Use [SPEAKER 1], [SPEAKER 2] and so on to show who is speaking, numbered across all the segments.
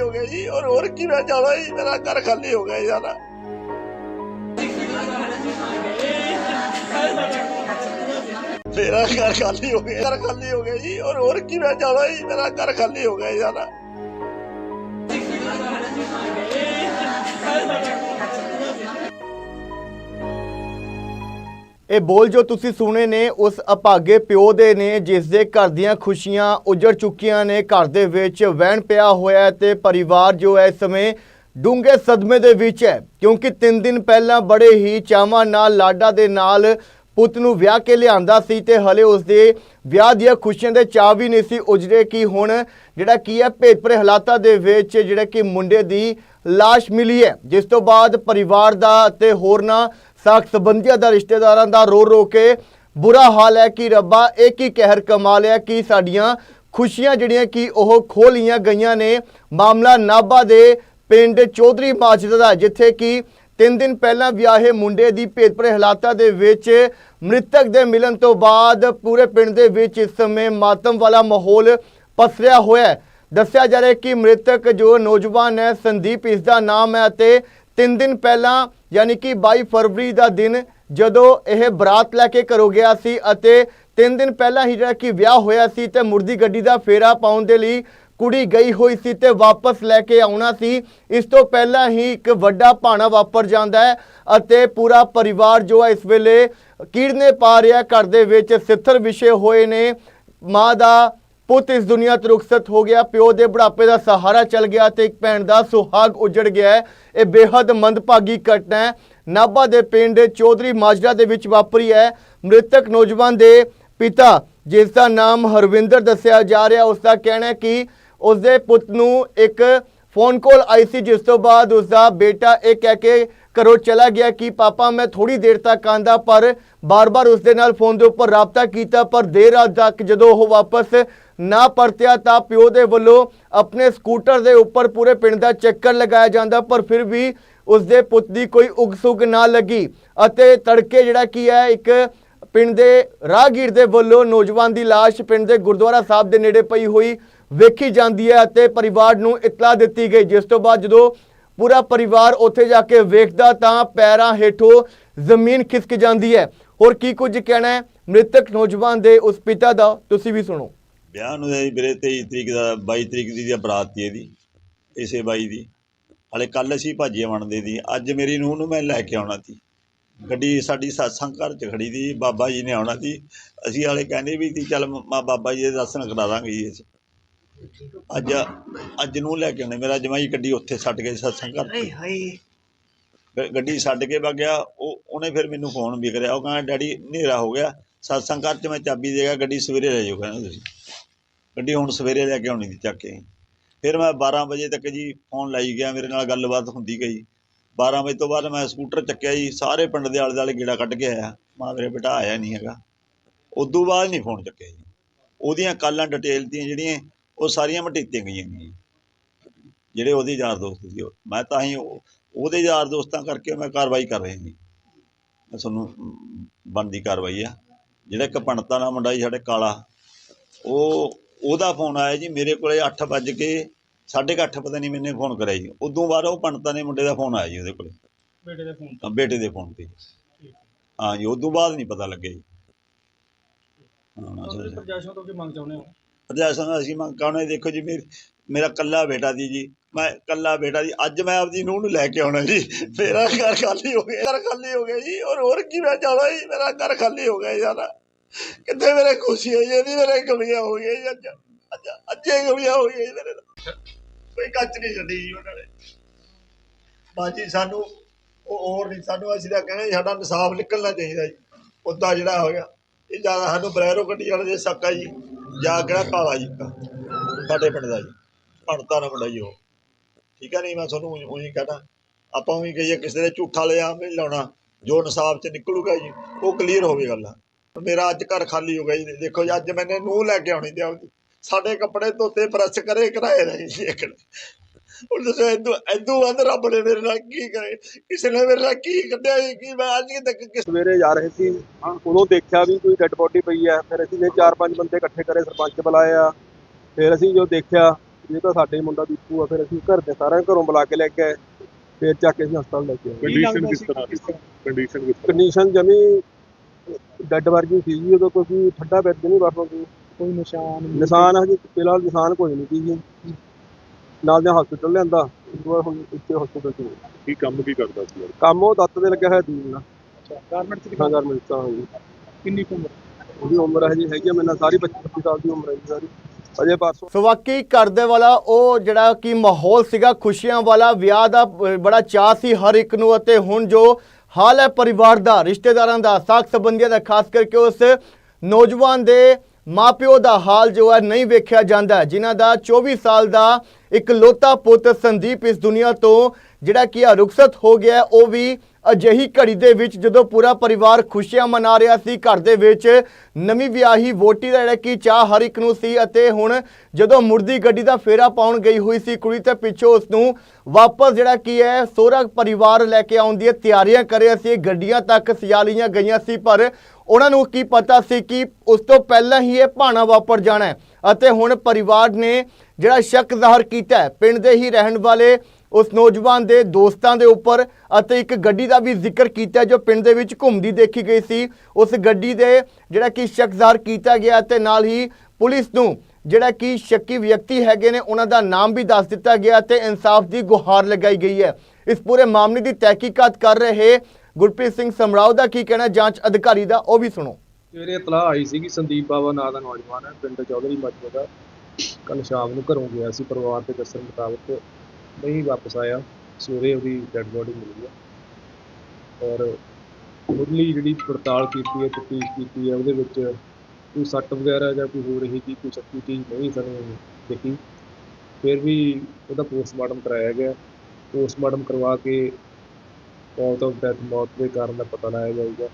[SPEAKER 1] ਹੋ ਗਿਆ ਜੀ ਔਰ ਹੋਰ ਕੀ ਮੈਂ ਜਾਣਾ ਜੀ? ਮੇਰਾ ਘਰ ਖਾਲੀ ਹੋ ਗਿਆ ਯਾਰ ਮੇਰਾ ਘਰ ਖਾਲੀ ਹੋ ਗਿਆ ਘਰ ਖਾਲੀ ਹੋ ਗਿਆ ਜੀ ਔਰ ਹੋਰ ਕੀ ਮੈਂ ਜਾਣਾ ਜੀ? ਮੇਰਾ ਘਰ ਖਾਲੀ ਹੋ ਗਿਆ ਯਾਰ
[SPEAKER 2] ਇਹ ਬੋਲ ਜੋ ਤੁਸੀਂ ਸੁਣੇ ਨੇ, ਉਸ ਅਭਾਗੇ ਪਿਓ ਦੇ ਨੇ, ਜਿਸ ਦੇ ਘਰ ਦੀਆਂ ਖੁਸ਼ੀਆਂ ਉਜੜ ਚੁੱਕੀਆਂ ਨੇ, ਘਰ ਦੇ ਵਿੱਚ ਵਹਿਣ ਪਿਆ ਹੋਇਆ ਹੈ ਤੇ ਪਰਿਵਾਰ ਜੋ ਹੈ ਇਸ ਸਮੇਂ ਡੂੰਘੇ ਸਦਮੇ ਦੇ ਵਿੱਚ ਹੈ। ਕਿਉਂਕਿ 3 ਦਿਨ ਪਹਿਲਾਂ ਬੜੇ ਹੀ ਚਾਵਾਂ ਨਾਲ, ਲਾਡਾ ਦੇ ਨਾਲ ਪੁੱਤ ਨੂੰ ਵਿਆਹ ਕੇ ਲਿਆਂਦਾ ਸੀ ਤੇ ਹਲੇ ਉਸਦੇ ਵਿਆਹ ਦੀਆਂ ਖੁਸ਼ੀਆਂ ਦੇ ਚਾਅ ਵੀ ਨਹੀਂ ਸੀ ਉਜਰੇ ਕਿ ਹੁਣ ਜਿਹੜਾ ਕੀ ਹੈ, ਭੇਦਭਰੇ ਹਾਲਾਤਾਂ ਦੇ ਵਿੱਚ ਜਿਹੜਾ ਕਿ ਮੁੰਡੇ ਦੀ ਲਾਸ਼ ਮਿਲੀ ਹੈ, ਜਿਸ ਤੋਂ ਬਾਅਦ ਪਰਿਵਾਰ ਦਾ ਅਤੇ ਹੋਰਨਾਂ ਸਾਖ ਸੰਬੰਧੀਆਂ ਦਾ, ਰਿਸ਼ਤੇਦਾਰਾਂ ਦਾ ਰੋ ਰੋ ਕੇ ਬੁਰਾ ਹਾਲ ਹੈ ਕਿ ਰੱਬਾ ਇਹ ਕੀ ਕਹਿਰ ਕਮਾਲ ਹੈ ਕਿ ਸਾਡੀਆਂ ਖੁਸ਼ੀਆਂ ਜਿਹੜੀਆਂ ਕਿ ਉਹ ਖੋਹ ਗਈਆਂ ਨੇ। ਮਾਮਲਾ ਨਾਭਾ ਦੇ ਪਿੰਡ ਚੌਧਰੀ ਮਾਜਦ ਦਾ, ਜਿੱਥੇ ਕਿ ਤਿੰਨ ਦਿਨ ਪਹਿਲਾਂ ਵਿਆਹੇ ਮੁੰਡੇ ਦੀ ਭੇਦਭਰੇ ਹਾਲਾਤਾਂ ਦੇ ਵਿੱਚ ਮ੍ਰਿਤਕ ਦੇ ਮਿਲਣ ਤੋਂ ਬਾਅਦ ਪੂਰੇ ਪਿੰਡ ਦੇ ਵਿੱਚ ਇਸ ਸਮੇਂ ਮਾਤਮ ਵਾਲਾ ਮਾਹੌਲ ਪਸਰਿਆ ਹੋਇਆ ਹੈ। ਦੱਸਿਆ ਜਾ ਰਿਹਾ ਕਿ ਮ੍ਰਿਤਕ ਜੋ ਨੌਜਵਾਨ ਹੈ, ਸੰਦੀਪ ਇਸ ਦਾ ਨਾਮ ਹੈ ਅਤੇ ਤਿੰਨ ਦਿਨ ਪਹਿਲਾਂ ਯਾਨੀ ਕਿ 22 ਫਰਵਰੀ ਦਾ ਦਿਨ ਜਦੋਂ ਇਹ ਬਰਾਤ ਲੈ ਕੇ ਘਰੋਂ ਗਿਆ ਸੀ ਅਤੇ ਤਿੰਨ ਦਿਨ ਪਹਿਲਾਂ ਹੀ ਜਿਹੜਾ ਕਿ ਵਿਆਹ ਹੋਇਆ ਸੀ ਤੇ ਮੁਰਦੀ ਗੱਡੀ ਦਾ ਫੇਰਾ ਪਾਉਣ ਦੇ ਲਈ ਕੁੜੀ ਗਈ ਹੋਈ ਸੀ ਤੇ ਵਾਪਸ ਲੈ ਕੇ ਆਉਣਾ ਸੀ। ਇਸ ਤੋਂ ਪਹਿਲਾਂ ਹੀ ਇੱਕ ਵੱਡਾ ਭਾਣਾ ਵਾਪਰ ਜਾਂਦਾ ਹੈ ਅਤੇ ਪੂਰਾ ਪਰਿਵਾਰ ਜੋ ਹੈ ਇਸ ਵੇਲੇ ਕੀੜਨੇ ਪਾ ਰਿਹਾ ਘਰ ਦੇ ਵਿੱਚ ਸਿੱਥਰ ਵਿਸ਼ੇ ਹੋਏ ਨੇ। ਮਾਂ ਦਾ ਪੁੱਤ ਇਸ ਦੁਨੀਆ ਤੋਂ ਰੁਖਸਤ ਹੋ ਗਿਆ। ਪਿਓ ਦੇ ਬੁਢਾਪੇ ਦਾ ਸਹਾਰਾ ਚਲ ਗਿਆ ਤੇ ਇੱਕ ਭੈਣ ਦਾ ਸੁਹਾਗ ਉਜੜ ਗਿਆ ਇਹ ਬੇਹੱਦ ਮੰਦਭਾਗੀ ਘਟਨਾ ਹੈ। ਨਾਭਾ ਦੇ ਪਿੰਡ ਚੌਧਰੀ ਮਾਜਰਾ ਦੇ ਵਿੱਚ ਵਾਪਰੀ ਹੈ। ਮ੍ਰਿਤਕ ਨੌਜਵਾਨ ਦੇ ਪਿਤਾ ਜਿਸ ਦਾ ਨਾਮ ਹਰਵਿੰਦਰ ਦੱਸਿਆ ਜਾ ਰਿਹਾ ਉਸ ਦਾ ਕਹਿਣਾ ਹੈ ਕਿ ਉਸ ਦੇ ਪੁੱਤ ਨੂੰ ਇੱਕ ਫੋਨ ਕਾਲ ਆਈ ਸੀ, ਜਿਸ ਤੋਂ ਬਾਅਦ ਉਸ ਦਾ ਬੇਟਾ ਇਹ ਕਹਿ ਕੇ ਘਰੋਂ ਚਲਾ ਗਿਆ ਕਿ, ਪਾਪਾ, ਮੈਂ ਥੋੜੀ ਦੇਰ ਤੱਕ ਆਂਦਾ, ਪਰ ਬਾਰ-ਬਾਰ ਉਸ ਦੇ ਨਾਲ ਫੋਨ ਦੇ ਉੱਪਰ ਰਾਬਤਾ ਕੀਤਾ, ਪਰ ਦੇਰ ਰਾਤ ਤੱਕ ਜਦੋਂ ਉਹ ਵਾਪਸ ਨਾ ਪਰਤਿਆ, ਤਾਂ ਪਿਓ ਦੇ ਵੱਲੋਂ ਆਪਣੇ ਸਕੂਟਰ ਦੇ ਉੱਪਰ ਪੂਰੇ ਪਿੰਡ ਦਾ ਚੱਕਰ ਲਗਾਇਆ ਜਾਂਦਾ, ਪਰ ਫਿਰ ਵੀ ਉਸ ਦੇ ਪੁੱਤ ਦੀ ਕੋਈ ਉਗਸੁਗ ਨਾ ਲੱਗੀ ਅਤੇ ਤੜਕੇ ਜਿਹੜਾ ਕੀ ਹੈ, ਇੱਕ ਪਿੰਡ ਦੇ ਰਾਹਗੀਰ ਦੇ ਵੱਲੋਂ ਨੌਜਵਾਨ ਦੀ ਲਾਸ਼ ਪਿੰਡ ਦੇ ਗੁਰਦੁਆਰਾ ਸਾਹਿਬ ਦੇ ਨੇੜੇ ਪਈ ਹੋਈ ਵੇਖੀ ਜਾਂਦੀ ਹੈ ਅਤੇ ਪਰਿਵਾਰ ਨੂੰ ਇਤਲਾ ਦਿੱਤੀ ਗਈ। ਜਿਸ ਤੋਂ ਬਾਅਦ ਜਦੋਂ ਪੂਰਾ ਪਰਿਵਾਰ ਉੱਥੇ ਜਾ ਕੇ ਵੇਖਦਾ ਤਾਂ ਪੈਰਾਂ ਹੇਠੋਂ ਜ਼ਮੀਨ ਖਿਸਕ ਜਾਂਦੀ ਹੈ। ਹੋਰ ਕੀ ਕੁਝ ਕਹਿਣਾ ਹੈ ਮ੍ਰਿਤਕ ਨੌਜਵਾਨ ਦੇ ਉਸ ਪਿਤਾ ਦਾ? ਤੁਸੀਂ ਵੀ ਸੁਣੋ।
[SPEAKER 1] ਵਿਆਹ ਨੂੰ ਜੀ ਵੀਰੇ 23 ਤਰੀਕ ਦਾ 22 ਤਰੀਕ ਦੀ ਬਰਾਤ ਸੀ ਇਹਦੀ, ਇਸੇ ਬਾਈ ਦੀ। ਹਲੇ ਕੱਲ ਅਸੀਂ ਭਾਜੀਆਂ ਵੰਡਦੇ ਦੀ। ਅੱਜ ਮੇਰੀ ਨੂੰਹ ਨੂੰ ਮੈਂ ਲੈ ਕੇ ਆਉਣਾ ਸੀ। ਗੱਡੀ ਸਾਡੀ satsang ਘਰ ਚ ਖੜੀ ਦੀ ਬਾਬਾ ਜੀ ਨੇ ਆਉਣਾ ਸੀ। ਅਸੀਂ ਹਾਲੇ ਕਹਿੰਦੇ ਵੀ ਸੀ, ਚੱਲ ਮਾ ਬਾਬਾ ਜੀ ਦੇ ਦਰਸ਼ਨ ਕਰਾ ਦਾਂਗੇ ਜੀ ਅਸੀਂ। ਅੱਜ ਅੱਜ ਨੂੰ ਲੈ ਕੇ ਆਉਣੇ ਮੇਰਾ ਜਮਾਈ ਗੱਡੀ ਉੱਥੇ ਛੱਡ ਗਈ satsang ਘਰ
[SPEAKER 3] ਹਾਏ ਹਾਏ।
[SPEAKER 1] ਗੱਡੀ ਛੱਡ ਕੇ ਵਗ ਗਿਆ। ਉਹ ਉਹਨੇ ਫਿਰ ਮੈਨੂੰ ਫੋਨ ਵੀ ਕਰਿਆ। ਉਹ ਕਹਿੰਦਾ ਡੈਡੀ ਹਨੇਰਾ ਹੋ ਗਿਆ। satsang ਘਰ ਚ ਮੈਂ ਚਾਬੀ ਦੇਗਾ ਗੱਡੀ ਸਵੇਰੇ ਲੈ ਜਾਓ ਕਹਿੰਦਾ ਤੁਸੀਂ। ਗੱਡੀ ਹੁਣ ਸਵੇਰੇ ਲੈ ਕੇ ਆਉਣੀ ਸੀ ਚੱਕ ਕੇ। ਫਿਰ ਮੈਂ 12 ਵਜੇ ਤੱਕ ਜੀ ਫੋਨ ਲਾਈ ਗਿਆ। ਮੇਰੇ ਨਾਲ ਗੱਲਬਾਤ ਹੁੰਦੀ ਗਈ। 12 ਵਜੇ ਤੋਂ ਬਾਅਦ ਮੈਂ ਸਕੂਟਰ ਚੱਕਿਆ ਜੀ। ਸਾਰੇ ਪਿੰਡ ਦੇ ਆਲੇ ਦੁਆਲੇ ਗੇੜਾ ਕੱਢ ਕੇ ਆਇਆ। ਮਾਂ ਮੇਰੇ ਬੇਟਾ ਆਇਆ ਨਹੀਂ ਹੈਗਾ। ਉਦੋਂ ਬਾਅਦ ਨਹੀਂ ਫੋਨ ਚੱਕਿਆ ਜੀ। ਉਹਦੀਆਂ ਕਾਲਾਂ ਡਿਟੇਲ ਦੀਆਂ ਜਿਹੜੀਆਂ ਉਹ ਸਾਰੀਆਂ ਮਟੀਤੀਆਂ ਗਈਆਂ ਜੀ ਜਿਹੜੇ ਉਹਦੇ ਯਾਰ ਦੋਸਤ ਸੀ। ਮੈਂ ਤਾਂ ਹੀ ਉਹ- ਉਹਦੇ ਯਾਰ ਦੋਸਤਾਂ ਕਰਕੇ ਮੈਂ ਕਾਰਵਾਈ ਕਰ ਰਿਹਾ ਜੀ ਮੈਂ ਤੁਹਾਨੂੰ ਬਣਦੀ ਕਾਰਵਾਈ ਆ। ਜਿਹੜਾ ਇੱਕ ਪੰਡਤਾਂ ਦਾ ਮੁੰਡਾ ਜੀ ਸਾਡੇ ਕਾਲਾ। ਉਹ ਉਹਦਾ ਫੋਨ ਆਇਆ ਜੀ ਮੇਰੇ ਕੋਲੇ 8 ਵੱਜ ਕੇ 8:30 ਪਤਾ ਨਹੀਂ ਮੈਨੇ ਫੋਨ ਕਰਿਆ ਜੀ। ਉਦੋਂ ਬਾਅਦ ਉਹ ਪੰਡਤਾਂ ਦੇ ਮੁੰਡੇ ਦਾ ਫੋਨ ਆਇਆ ਜੀ ਉਹਦੇ ਕੋਲੇ।
[SPEAKER 4] ਬੇਟੇ ਦੇ ਫੋਨ
[SPEAKER 1] ਤਾਂ? ਬੇਟੇ ਦੇ ਫੋਨ ਤੇ। ਹਾਂ। ਜੀ ਉਦੋਂ ਬਾਅਦ ਨਹੀਂ ਪਤਾ ਲੱਗਿਆ ਜੀ। ਹਾਂ
[SPEAKER 4] ਪ੍ਰਜਾਸ਼ਨ ਤੋਂ ਕੀ ਮੰਗ ਚਾਹੁੰਦੇ ਹੋ?
[SPEAKER 1] ਪ੍ਰਸ਼ਾਸਨ ਅਸੀਂ ਮੰਗ ਕਰਨੇ ਦੇਖੋ ਜੀ, ਮੇਰ, ਮੇਰਾ ਕੱਲਾ ਬੇਟਾ ਦੀ ਜੀ। ਮੈਂ ਕੱਲਾ ਬੇਟਾ ਦੀ ਅੱਜ ਮੈਂ ਆਪਦੀ ਨੂੰਹ ਨੂੰ ਲੈ ਕੇ ਆਉਣਾ ਜੀ। ਮੇਰਾ ਘਰ ਖਾਲੀ ਹੋ ਗਿਆ, ਘਰ ਖਾਲੀ ਹੋ ਗਿਆ ਜੀ। ਔਰ ਹੋਰ ਕੀ ਮੈਂ ਜਾਣਾ ਜੀ? ਮੇਰਾ ਘਰ ਖਾਲੀ ਹੋ ਗਿਆ ਯਾਰ ਕਿੱਥੇ ਮੇਰੇ ਖੁਸ਼ੀ ਹੋਈ ਜੀ ਮੇਰੇ ਕਮੀਆਂ ਹੋ ਗਈਆਂ ਜੀ। ਅੱਜ ਅੱਜ, ਅੱਜੇ ਕਮੀਆਂ ਹੋ ਗਈਆਂ ਮੇਰੇ ਕੋਈ ਕੱਚ ਨਹੀਂ ਛੱਡੀ ਜੀ ਉਹਨਾਂ ਨੇ। ਬਾਜੀ ਸਾਨੂੰ, ਉਹ ਹੋਰ ਨਹੀਂ, ਸਾਨੂੰ ਅਸੀਂ ਤਾਂ ਕਹਿੰਦੇ ਸਾਡਾ ਇਨਸਾਫ ਨਿਕਲਣਾ ਚਾਹੀਦਾ ਜੀ। ਉੱਦਾਂ ਜਿਹੜਾ ਹੋ ਗਿਆ। ਇਹ ਜ਼ਿਆਦਾ ਸਾਨੂੰ ਬਰੈਰੋ ਗੱਡੀ ਵਾਲੇ ਦੇ ਸੱਕਾ ਜੀ। ਜਾਂ ਕਿਹੜਾ ਕਾਲਾ ਜੀ? ਸਾਡੇ ਪਿੰਡ ਦਾ ਜੀ। ਭਣਤਾ ਨਾ ਮੁੰਡਾ ਜੀ ਉਹ। ਠੀਕ ਹੈ ਨਹੀਂ? ਮੈਂ ਤੁਹਾਨੂੰ ਉਹੀ ਕਹਣਾ। ਆਪਾਂ ਵੀ ਕਹੀਏ ਕਿਸੇ ਦੇ ਝੂਠਾ ਲਿਆ ਨਹੀਂ ਲਾਉਣਾ। ਜੋ ਨਸਾਬ ਚ ਨਿਕਲੂਗਾ ਜੀ, ਉਹ ਕਲੀਅਰ ਹੋਵੇ ਗੱਲ। ਮੇਰਾ ਅੱਜ ਘਰ ਖਾਲੀ ਹੋ ਗਿਆ ਜੀ। ਦੇਖੋ ਜੀ, ਅੱਜ ਮੈਨੇ ਨੂੰਹ ਲੈ ਕੇ ਆਉਣੀ ਤੇ ਆਪਦੀ ਸਾਡੇ ਕੱਪੜੇ ਧੋਤੇ ਪ੍ਰੈਸ ਕਰੇ, ਕਰਾਏ ਰਹੇ ਜੀ ਇੱਕ। ਹੁਣ ਦੱਸੋ ਇਦੋਂ ਇਦੋਂ ਵੱਧ ਰੱਬ ਨੇ ਮੇਰੇ ਨਾਲ ਕੀ ਕਰੇ? ਕਿਸੇ ਨੇ ਮੇਰੇ ਨਾਲ ਕੀ ਕੱਢਿਆ ਕੀ ਮੈਂ ਅੱਜ ਤੱਕ ਕਿਸ
[SPEAKER 5] ਸਵੇਰੇ ਜਾ ਰਹੇ ਸੀ ਉਦੋਂ ਦੇਖਿਆ ਵੀ ਕੋਈ ਡੈੱਡ ਬੋਡੀ ਪਈ ਹੈ ਫਿਰ ਅਸੀਂ ਨੇ ਚਾਰ ਪੰਜ ਬੰਦੇ ਇਕੱਠੇ ਕਰੇ ਸਰਪੰਚ ਬੁਲਾਇਆ ਫਿਰ ਅਸੀਂ ਜੋ ਦੇਖਿਆ ਇਹ ਤਾਂ ਸਾਡੇ ਹੀ ਮੁੰਡਾ ਦੀਪੂ ਆ ਫਿਰ ਅਸੀਂ ਘਰ ਦੇ ਸਾਰਿਆਂ ਘਰੋਂ ਬੁਲਾ ਕੇ ਲੈ ਕੇ ਆਏ। ਫਿਰ ਚੱਕ ਕੇ ਅਸੀਂ ਹਸਪਤਾਲ ਲੈ ਕੇ ਆਏ।
[SPEAKER 3] ਕੰਡੀਸ਼ਨ ਕਿਸ ਤਰ੍ਹਾਂ ਦੀ ਸੀ? ਕੰਡੀਸ਼ਨ ਕਿਸ ਤਰ੍ਹਾਂ?
[SPEAKER 5] ਕੰਡੀਸ਼ਨ ਜਮੀ ਡੈੱਡ ਵਰਗੀ ਸੀ ਜੀ ਉਦੋਂ ਕੋਈ ਠੱਡਾ ਬੈੱਡ ਨਹੀਂ ਵਰਤੋਂ
[SPEAKER 4] ਕੋਈ ਨਿਸ਼ਾਨ
[SPEAKER 5] ਨਿਸ਼ਾਨ ਹਜੇ ਫਿਲਹਾਲ ਨਿਸ਼ਾਨ ਕੋਈ ਨਹੀਂ ਸੀ ਜੀ। ਨਾਲ ਦੇ ਹਸਪੀਟਲ ਲਿਆਂਦਾ। ਵਾਰ ਹੁਣ ਇੱਥੇ ਹਸਪੀਟਲ ਚ ਨੇ।
[SPEAKER 3] ਕੀ ਕੰਮ ਕੀ ਕਰਦਾ ਸੀ? ਉਹ?
[SPEAKER 5] ਕੰਮ ਉਹ ਦੱਤ ਦੇ ਲੱਗਿਆ ਹੋਇਆ ਦੀਨ ਨਾਲ।
[SPEAKER 4] ਗਾਰਮੈਂਟ ਚ
[SPEAKER 5] ਹਾਂ ਗਰਮੈਂਟ ਤਾਂ ਜੀ
[SPEAKER 4] ਕਿੰਨੀ ਕੁ ਉਮਰ?
[SPEAKER 5] ਉਹਦੀ ਉਮਰ ਹੈ ਜੀ ਹੈਗੀ ਆ ਮੇਰੇ ਨਾਲ ਸਾਰੀ 25 25 ਸਾਲ ਦੀ ਉਮਰ ਹੈ ਜੀ ਸਾਰੀ। ਅਜੇ ਪਰਸੋਂ
[SPEAKER 2] ਸੋ ਵਾਕਈ ਘਰ ਦੇ ਵਾਲਾ ਉਹ ਜਿਹੜਾ ਕਿ ਮਾਹੌਲ ਸੀਗਾ ਖੁਸ਼ੀਆਂ ਵਾਲਾ ਵਿਆਹ ਦਾ ਬ- ਬੜਾ ਚਾਅ ਸੀ ਹਰ ਇੱਕ ਨੂੰ ਅਤੇ ਹੁਣ ਜੋ ਹਾਲ ਹੈ ਪਰਿਵਾਰ ਦਾ ਰਿਸ਼ਤੇਦਾਰਾਂ ਦਾ ਸਾਖ ਸੰਬੰਧੀਆਂ ਦਾ ਖਾਸ ਕਰਕੇ ਉਸ ਨੌਜਵਾਨ ਦੇ ਮਾਪਿਓ ਦਾ ਹਾਲ ਜੋ ਹੈ ਨਹੀਂ ਵੇਖਿਆ ਜਾਂਦਾ। ਜਿਨ੍ਹਾਂ ਦਾ 24 ਸਾਲ ਦਾ ਇੱਕ ਲੋਤਾ ਪੁੱਤ ਸੰਦੀਪ ਇਸ ਦੁਨੀਆ ਤੋਂ ਜਿਹੜਾ ਕਿ ਆ ਰੁਖਸਤ ਹੋ ਗਿਆ ਉਹ ਵੀ ਅਜਿਹੀ ਘੜੀ ਦੇ ਵਿੱਚ ਜਦੋਂ ਪੂਰਾ ਪਰਿਵਾਰ ਖੁਸ਼ੀਆਂ ਮਨਾ ਰਿਹਾ ਸੀ, ਘਰ ਦੇ ਵਿੱਚ ਨਵੀਂ ਵਿਆਹੀ ਵੋਟੀ ਦਾ ਜਿਹੜਾ ਕਿ ਚਾਹ ਹਰ ਇੱਕ ਨੂੰ ਸੀ ਅਤੇ ਹੁਣ ਜਦੋਂ ਮੁਰਦੀ ਗੱਡੀ ਦਾ ਫੇਰਾ ਪਾਉਣ ਗਈ ਹੋਈ ਸੀ, ਕੁੜੀ ਤੇ ਪਿੱਛੋਂ ਉਸ ਨੂੰ ਵਾਪਸ ਜਿਹੜਾ ਕੀ ਹੈ, ਸੋਹਰਾ ਪਰਿਵਾਰ ਲੈ ਕੇ ਆਉਣ ਦੀਆਂ ਤਿਆਰੀਆਂ ਕਰਿਆ ਸੀ, ਗੱਡੀਆਂ ਤੱਕ ਸਜਾ ਲਈਆਂ ਗਈਆਂ ਸੀ, ਪਰ ਉਹਨਾਂ ਨੂੰ ਕੀ ਪਤਾ ਸੀ ਕਿ ਉਸ ਤੋਂ ਪਹਿਲਾਂ ਹੀ ਇਹ ਭਾਣਾ ਵਾਪਰ ਜਾਣਾ ਹੈ ਅਤੇ ਹੁਣ ਪਰਿਵਾਰ ਨੇ ਜਿਹੜਾ ਸ਼ੱਕ ਜ਼ਾਹਰ ਕੀਤਾ ਪਿੰਡ ਦੇ ਹੀ ਰਹਿਣ ਵਾਲੇ ਉਸ ਨੌਜਵਾਨ ਦੇ ਦੋਸਤਾਂ ਦੇ ਉੱਪਰ ਅਤੇ ਇੱਕ ਗੱਡੀ ਦਾ ਵੀ ਜ਼ਿਕਰ ਕੀਤਾ ਜੋ ਪਿੰਡ ਦੇ ਵਿੱਚ ਘੁੰਮਦੀ ਦੇਖੀ ਗਈ ਸੀ। ਉਸ ਗੱਡੀ ਦੇ ਜਿਹੜਾ ਕਿ ਸ਼ੱਕ ਕੀਤਾ ਗਿਆ ਤੇ ਨਾਲ ਹੀ ਪੁਲਿਸ ਨੂੰ ਜਿਹੜਾ ਕਿ ਸ਼ੱਕੀ ਵਿਅਕਤੀ ਹੈਗੇ ਨੇ, ਉਹਨਾਂ ਦਾ ਨਾਮ ਵੀ ਦੱਸ ਦਿੱਤਾ ਗਿਆ ਤੇ ਇਨਸਾਫ ਦੀ ਗੁਹਾਰ ਲਗਾਈ ਗਈ ਹੈ। ਇਸ ਪੂਰੇ ਮਾਮਲੇ ਦੀ ਤਹਿਕੀਕਾਤ ਕਰ ਰਹੇ ਗੁਰਪ੍ਰੀਤ ਸਿੰਘ ਸਮਰਾਓ ਦਾ ਕੀ ਕਹਿਣਾ, ਜਾਂਚ ਅਧਿਕਾਰੀ ਦਾ ਉਹ ਵੀ ਸੁਣੋ।
[SPEAKER 6] ਸਵੇਰੇ ਇਤਲਾਹ ਆਈ ਸੀ ਕਿ ਸੰਦੀਪ ਬਾਵਾ ਨਾਂ ਦਾ ਨੌਜਵਾਨ ਹੈ, ਪਿੰਡ ਚੌਧਰੀ ਮੱਜੋ ਦਾ। ਕੱਲ ਸ਼ਾਮ ਨੂੰ ਘਰੋਂ ਗਿਆ ਸੀ, ਪਰਿਵਾਰ ਦੇ ਦੱਸਣ ਮੁਤਾਬਕ ਨਹੀਂ ਵਾਪਸ ਆਇਆ। ਸਵੇਰੇ ਉਹਦੀ ਡੈੱਡ ਬੋਡੀ ਮਿਲੀ ਹੈ ਔਰ ਮੁੱਢਲੀ ਜਿਹੜੀ ਪੜਤਾਲ ਕੀਤੀ ਹੈ, ਤਫਤੀਸ਼ ਕੀਤੀ ਹੈ, ਉਹਦੇ ਵਿੱਚ ਕੋਈ ਸੱਟ ਵਗੈਰਾ ਜਾਂ ਕੋਈ ਹੋਰ ਇਹੀ ਜਿਹੀ ਕੋਈ ਸ਼ੱਕੀ ਚੀਜ਼ ਨਹੀਂ ਸਾਨੂੰ ਦੇਖੀ। ਫਿਰ ਵੀ ਉਹਦਾ ਪੋਸਟਮਾਰਟਮ ਕਰਾਇਆ ਗਿਆ। ਪੋਸਟਮਾਰਟਮ ਕਰਵਾ ਕੇ ਕੌਜ਼ ਆਫ ਡੈਥ ਮੌਤ ਦੇ ਕਾਰਨ ਦਾ ਪਤਾ ਲਾਇਆ ਜਾਊਗਾ।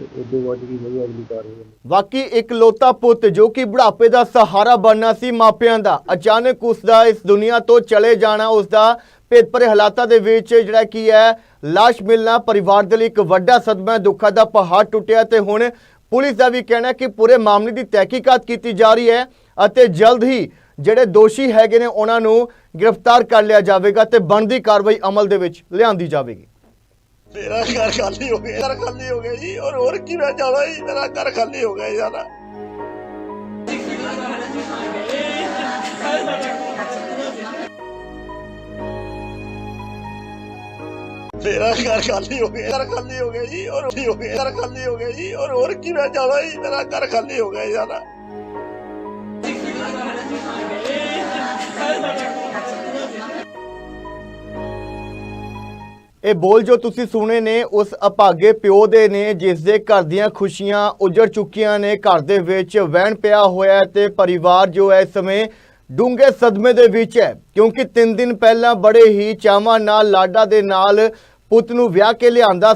[SPEAKER 6] ਉਦੋਂ ਬਾਅਦ ਜਿਹੜੀ ਹੋਈ, ਅਗਲੀ ਕਾਰਵਾਈ
[SPEAKER 2] ਵਾਕਈ ਇੱਕ ਲੋਤਾ ਪੁੱਤ ਜੋ ਕਿ ਬੁਢਾਪੇ ਦਾ ਸਹਾਰਾ ਬਣਨਾ ਸੀ ਮਾਪਿਆਂ ਦਾ। ਅਚਾਨਕ ਉਸ ਦਾ ਇਸ ਦੁਨੀਆ ਤੋਂ ਚਲੇ ਜਾਣਾ ਉਸ ਦਾ ਭੇਦ ਹਾਲਾਤਾਂ ਦੇ ਵਿੱਚ ਜਿਹੜਾ ਕੀ ਹੈ, ਲਾਸ਼ ਮਿਲਣਾ, ਪਰਿਵਾਰ ਦੇ ਲਈ ਇੱਕ ਵੱਡਾ ਸਦਮਾ ਹੈ ਦੁੱਖਾਂ ਦਾ ਪਹਾੜ ਟੁੱਟਿਆ ਤੇ ਹੁਣ ਪੁਲਿਸ ਦਾ ਵੀ ਕਹਿਣਾ ਕਿ ਪੂਰੇ ਮਾਮਲੇ ਦੀ ਤਹਿਕੀਕਾਤ ਕੀਤੀ ਜਾ ਰਹੀ ਹੈ ਅਤੇ ਜਲਦ ਹੀ ਜਿਹੜੇ ਦੋਸ਼ੀ ਹੈਗੇ ਨੇ, ਉਹਨਾਂ ਨੂੰ ਗ੍ਰਿਫਤਾਰ ਕਰ ਲਿਆ ਜਾਵੇਗਾ ਤੇ ਬਣਦੀ ਕਾਰਵਾਈ ਅਮਲ ਦੇ ਵਿੱਚ ਲਿਆਂਦੀ ਜਾਵੇਗੀ।
[SPEAKER 1] ਮੇਰਾ ਘਰ ਖਾਲੀ ਹੋ ਗਿਆ, ਘਰ ਖਾਲੀ ਹੋ ਗਿਆ ਜੀ, ਔਰ ਹੋਰ ਕੀ ਮੈਂ ਜਾਣਾ ਜੀ, ਮੇਰਾ ਘਰ ਖਾਲੀ ਹੋ ਗਿਆ ਯਾਰ ਮੇਰਾ ਘਰ ਖਾਲੀ ਹੋ ਗਿਆ, ਘਰ ਖਾਲੀ ਹੋ ਗਿਆ ਜੀ, ਔਰ ਹੋ ਗਿਆ, ਘਰ ਖਾਲੀ ਹੋ ਗਿਆ ਜੀ, ਔਰ ਹੋਰ ਕੀ ਮੈਂ ਜਾਣਾ ਜੀ, ਮੇਰਾ ਘਰ ਖਾਲੀ ਹੋ ਗਿਆ ਯਾਰ
[SPEAKER 2] ਇਹ ਬੋਲ ਜੋ ਤੁਸੀਂ ਸੁਣੇ ਨੇ, ਉਸ ਅਭਾਗੇ ਪਿਓ ਦੇ ਨੇ, ਜਿਸ ਦੇ ਘਰ ਦੀਆਂ ਖੁਸ਼ੀਆਂ ਉਜੜ ਚੁੱਕੀਆਂ ਨੇ, ਘਰ ਦੇ ਵਿੱਚ ਵਹਿਣ ਪਿਆ ਹੋਇਆ ਤੇ ਪਰਿਵਾਰ ਜੋ ਹੈ ਇਸ ਸਮੇਂ ਡੂੰਘੇ ਸਦਮੇ ਦੇ ਵਿੱਚ ਹੈ। ਕਿਉਂਕਿ 3 ਦਿਨ ਪਹਿਲਾਂ ਬੜੇ ਹੀ ਚਾਵਾਂ ਨਾਲ, ਲਾਡਾ ਦੇ ਨਾਲ ਪੁੱਤ ਨੂੰ ਵਿਆਹ ਕੇ ਲਿਆਂਦਾ